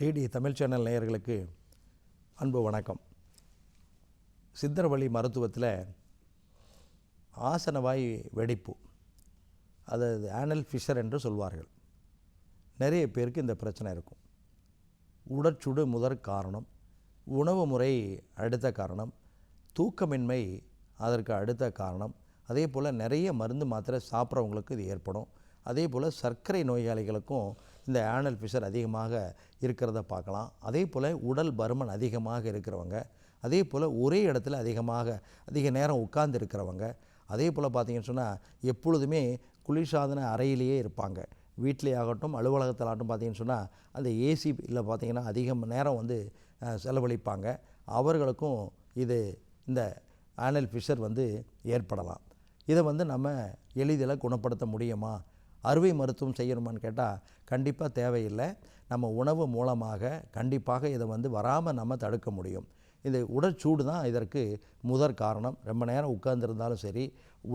DD Tamil channel நேயர்களுக்கு அன்பு வணக்கம். சித்தர் வழி மருத்துவத்தில் ஆசனவாய் வெடிப்பு அது ஆனல் ஃபிஷர் என்று சொல்வார்கள். நிறைய பேருக்கு இந்த பிரச்சனை இருக்கும். உடற்சுடு முதற் காரணம் உணவு முறை அடுத்த காரணம் தூக்கமின்மை அதற்கு அடுத்த காரணம். அதே போல் நிறைய மருந்து மாத்திரை சாப்பிட்றவங்களுக்கு இது ஏற்படும். அதே போல் சர்க்கரை நோயாளிகளுக்கும் இந்த ஆனல் ஃபிஷர் அதிகமாக இருக்கிறத பார்க்கலாம். அதே போல் உடல் பருமன் அதிகமாக இருக்கிறவங்க அதே போல் ஒரே இடத்துல அதிகமாக அதிக நேரம் உட்கார்ந்து இருக்கிறவங்க அதே போல் பார்த்தீங்கன்னு சொன்னால் எப்பொழுதுமே குளிர்சாதன அறையிலேயே இருப்பாங்க. வீட்டிலே ஆகட்டும் அலுவலகத்தில் ஆகட்டும் பார்த்தீங்கன்னு சொன்னால் அந்த ஏசி இல்லை பார்த்திங்கன்னா அதிகம் நேரம் வந்து செலவழிப்பாங்க. அவர்களுக்கும் இது இந்த ஆனல் ஃபிஷர் வந்து ஏற்படலாம். இதை வந்து நம்ம எளிதில் குணப்படுத்த முடியுமா? அறுவை மருத்துவம் செய்யணுமான்னு கேட்டால் கண்டிப்பாக தேவையில்லை. நம்ம உணவு மூலமாக கண்டிப்பாக இதை வந்து வராமல் நம்ம தடுக்க முடியும். இது உடற்சூடு தான் இதற்கு முதற் காரணம். ரொம்ப நேரம் உட்கார்ந்துருந்தாலும் சரி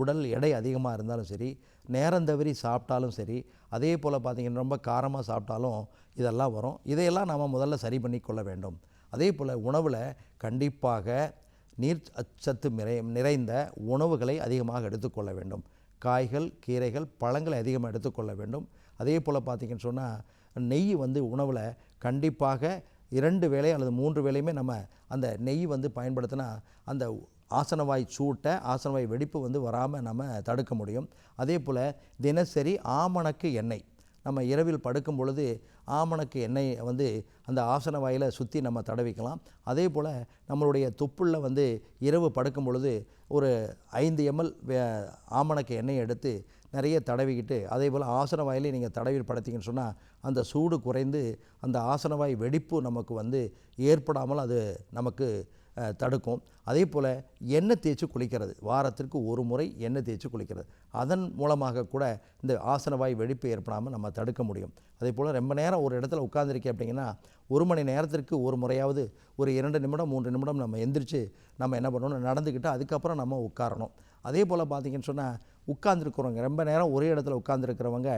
உடல் எடை அதிகமாக இருந்தாலும் சரி நேரம் தவறி சாப்பிட்டாலும் சரி அதே போல் பார்த்திங்கன்னா ரொம்ப காரமாக சாப்பிட்டாலும் இதெல்லாம் வரும். இதையெல்லாம் நம்ம முதல்ல சரி பண்ணி கொள்ள வேண்டும். அதே போல் உணவில் கண்டிப்பாக நீர் சத்து நிறை நிறைந்த உணவுகளை அதிகமாக எடுத்துக்கொள்ள வேண்டும். காய்கள் கீரைகள் பழங்களை அதிகமாக எடுத்துக்கொள்ள வேண்டும். அதே போல் பார்த்திங்கன்னு சொன்னால் நெய் வந்து உணவில் கண்டிப்பாக இரண்டு வேலை அல்லது மூன்று வேலையுமே நம்ம அந்த நெய் வந்து பயன்படுத்தினா அந்த ஆசனவாய் சூட்டை ஆசனவாய் வெடிப்பு வந்து வராமல் நம்ம தடுக்க முடியும். அதே போல் தினசரி ஆமணக்கு எண்ணெய். நம்ம இரவில் படுக்கும் பொழுது ஆமணக்கு எண்ணெய் வந்து அந்த ஆசன வாயில் சுற்றி நம்ம தடவிக்கலாம். அதே போல் நம்மளுடைய தொப்புள்ள வந்து இரவு படுக்கும் பொழுது ஒரு ஐந்து எம்எல் ஆமணக்கு எண்ணெய் எடுத்து நிறைய தடவிக்கிட்டு அதே போல் ஆசன வாயிலே நீங்கள் தடவி படுத்திங்கன்னு சொன்னால் அந்த சூடு குறைந்து அந்த ஆசனவாய் வெடிப்பு நமக்கு வந்து ஏற்படாமல் அது நமக்கு தடுக்கும். அதே போல் எண்ணெய் தேய்ச்சி குளிக்கிறது. வாரத்திற்கு ஒரு முறை எண்ணெய் தேய்ச்சி குளிக்கிறது. அதன் மூலமாக கூட இந்த ஆசனவாய் வெடிப்பு ஏற்படாமல் நம்ம தடுக்க முடியும். அதே போல் ரொம்ப நேரம் ஒரு இடத்துல உட்காந்துருக்கேன் அப்படிங்கன்னா ஒரு மணி நேரத்திற்கு ஒரு முறையாவது ஒரு இரண்டு நிமிடம் மூன்று நிமிடம் நம்ம எந்திரிச்சு நம்ம என்ன பண்ணணும்? நடந்துக்கிட்டு அதுக்கப்புறம் நம்ம உட்காரணும். அதே போல் பார்த்தீங்கன்னு சொன்னால் உட்காந்துருக்குறவங்க ரொம்ப நேரம் ஒரே இடத்துல உட்காந்துருக்கிறவங்க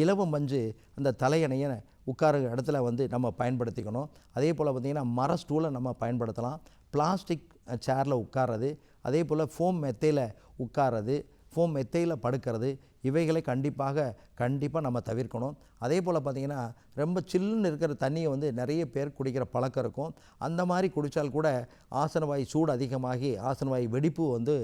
இலவம் மஞ்சு அந்த தலையணையை உட்கார இடத்துல வந்து நம்ம பயன்படுத்திக்கணும். அதே போல் பார்த்திங்கன்னா மர ஸ்டூலை நம்ம பயன்படுத்தலாம். பிளாஸ்டிக் சேரில் உட்கார்றது அதே போல் ஃபோம் மெத்தையில் உட்கார்றது ஃபோம் மெத்தையில் படுக்கிறது இவைகளை கண்டிப்பாக கண்டிப்பாக நம்ம தவிர்க்கணும். அதே போல் பார்த்திங்கன்னா ரொம்ப சில்லுன்னு இருக்கிற தண்ணியை வந்து நிறைய பேர் குடிக்கிற பழக்கம் இருக்கும். அந்த மாதிரி குடித்தால் கூட ஆசனவாய் சூடு அதிகமாகி ஆசனவாய் வெடிப்பு வந்து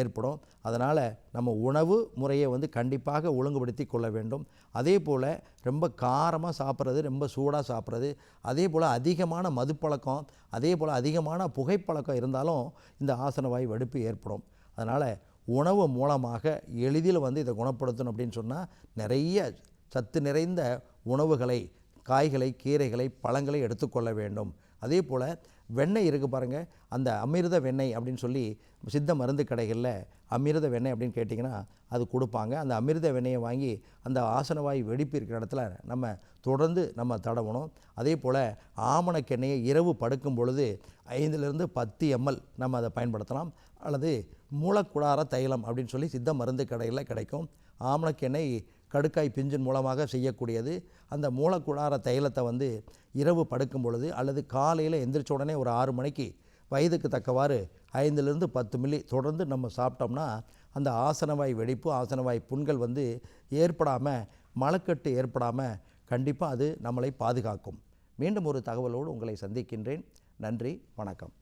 ஏற்படும். அதனால் நம்ம உணவு முறையை வந்து கண்டிப்பாக ஒழுங்குபடுத்தி கொள்ள வேண்டும். அதே போல் ரொம்ப காரமாக சாப்பிட்றது ரொம்ப சூடாக சாப்பிட்றது அதே போல் அதிகமான மதுப்பழக்கம் அதே போல் அதிகமான புகைப்பழக்கம் இருந்தாலும் இந்த ஆசனவாய் வெடிப்பு ஏற்படும். அதனால் உணவு மூலமாக எளிதில் வந்து இதை குணப்படுத்தணும் அப்படின்னு சொன்னால் நிறைய சத்து நிறைந்த உணவுகளை காய்களை கீரைகளை பழங்களை எடுத்துக்கொள்ள வேண்டும். அதே போல் வெண்ணெய் இருக்குது பாருங்கள் அந்த அமிர்த வெண்ணெய் அப்படின்னு சொல்லி சித்த மருந்து கடைகளில் அமிர்த வெண்ணெய் அப்படின்னு கேட்டிங்கன்னா அது கொடுப்பாங்க. அந்த அமிர்த வெண்ணெயை வாங்கி அந்த ஆசனவாய் வெடிப்பு இருக்கிற இடத்துல நம்ம தொடர்ந்து நம்ம தடவணும். அதே போல் ஆமணக்கெண்ணெயை இரவு படுக்கும் பொழுது ஐந்துலேருந்து பத்து எம்எல் நம்ம அதை பயன்படுத்தலாம். அல்லது மூலக்குடார தைலம் அப்படின்னு சொல்லி சித்த மருந்து கடையில் கிடைக்கும். ஆமணக்கெண்ணெய் கடுக்காய் பிஞ்சின் மூலமாக செய்யக்கூடியது. அந்த மூலக்குடார தைலத்தை வந்து இரவு படுக்கும் பொழுது அல்லது காலையில் எந்திரிச்ச உடனே ஒரு ஆறு மணிக்கு வயதுக்கு தக்கவாறு ஐந்துலேருந்து பத்து மில்லி தொடர்ந்து நம்ம சாப்பிட்டோம்னா அந்த ஆசனவாய் வெடிப்பு ஆசனவாய் புண்கள் வந்து ஏற்படாமல் மலக்கட்டு ஏற்படாமல் கண்டிப்பாக அது நம்மளை பாதுகாக்கும். மீண்டும் ஒரு தகவலோடு உங்களை சந்திக்கின்றேன். நன்றி வணக்கம்.